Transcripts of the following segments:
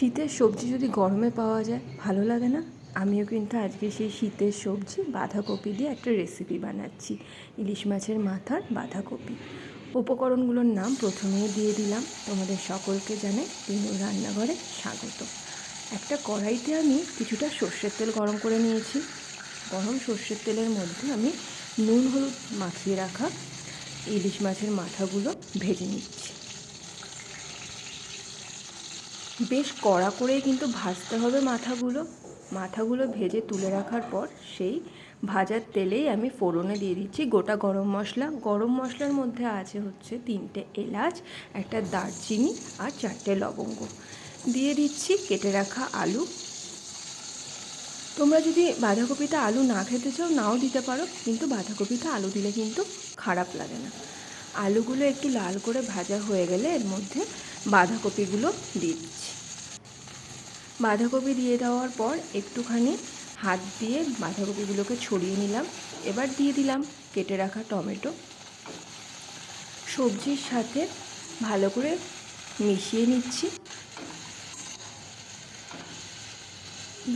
শীতের সবজি যদি গরমে পাওয়া যায়, ভালো লাগে না? আমিও কিন্তু আজকে সেই শীতের সবজি, বাঁধাকপি দিয়ে একটা রেসিপি বানাচ্ছি। ইলিশ মাছের মাথার বাঁধাকপি। উপকরণগুলোর নাম প্রথমেই দিয়ে দিলাম। তোমাদের সকলকে জানাই তিনু রান্নাঘরে স্বাগত। একটা কড়াইতে আমি কিছুটা সর্ষের তেল গরম করে নিয়েছি। গরম সর্ষের তেলের মধ্যে আমি নুন, হলুদ মাখিয়ে রাখা ইলিশ মাছের মাথাগুলো ভেজে নিচ্ছি। বেশ কড়া করেই কিন্তু ভাজতে হবে মাথাগুলো। মাথাগুলো ভেজে তুলে রাখার পর সেই ভাজার তেলেই আমি ফোড়নে দিয়ে দিচ্ছি গোটা গরম মশলা। গরম মশলার মধ্যে আছে হচ্ছে তিনটে এলাচ, একটা দারচিনি আর চারটে লবঙ্গ। দিয়ে দিচ্ছি কেটে রাখা আলু। তোমরা যদি বাঁধাকপিতে আলু না খেতে চাও, নাও দিতে পারো, কিন্তু বাঁধাকপিতে আলু দিলে কিন্তু খারাপ লাগে না। আলুগুলো একটু লাল করে ভাজা হয়ে গেলে এর মধ্যে বাঁধাকপিগুলো দিয়ে দিচ্ছি। বাঁধাকপি দিয়ে দেওয়ার পর একটুখানি হাত দিয়ে বাঁধাকপিগুলোকে ছড়িয়ে নিলাম। এবার দিয়ে দিলাম কেটে রাখা টমেটো। সবজির সাথে ভালো করে মিশিয়ে নিচ্ছি।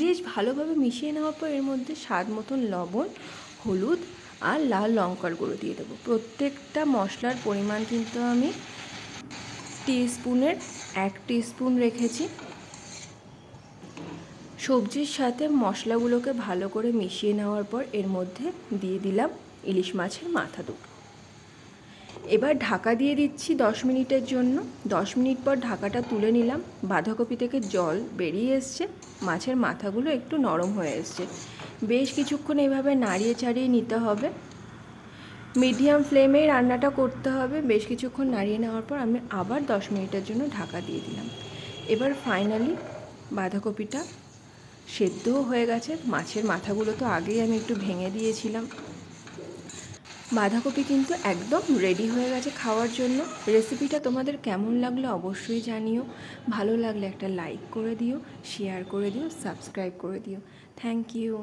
বেশ ভালোভাবে মিশিয়ে নেওয়ার পর এর মধ্যে স্বাদ মতন লবণ, হলুদ আর লাল লঙ্কার গুঁড়ো দিয়ে দেবো। প্রত্যেকটা মশলার পরিমাণ কিন্তু আমি টিস্পুনের এক টিস্পুন রেখেছি। সবজির সাথে মশলাগুলোকে ভালো করে মিশিয়ে নেওয়ার পর এর মধ্যে দিয়ে দিলাম ইলিশ মাছের মাথা দুটো। এবার ঢাকা দিয়ে দিচ্ছি দশ মিনিটের জন্য। দশ মিনিট পর ঢাকাটা তুলে নিলাম। বাঁধাকপি থেকে জল বেরিয়ে এসছে। মাছের মাথাগুলো একটু নরম হয়ে এসছে। বেশ কিছুক্ষণ এইভাবে নাড়িয়ে চাড়িয়ে নিতে হবে। মিডিয়াম ফ্লেমে রান্নাটা করতে হবে। বেশ কিছুক্ষণ নাড়িয়ে নেওয়ার পর আমি আবার দশ মিনিটের জন্য ঢাকা দিয়ে দিলাম। এবার ফাইনালি বাঁধাকপিটা সেদ্ধও হয়ে গেছে। মাছের মাথাগুলো তো আগেই আমি একটু ভেঙে দিয়েছিলাম। বাঁধাকপি কিন্তু একদম রেডি হয়ে গেছে খাওয়ার জন্য। রেসিপিটা তোমাদের কেমন লাগল অবশ্যই জানিও। ভালো লাগলে একটা লাইক করে দিও শেয়ার করে দিও সাবস্ক্রাইব করে দিও। Thank you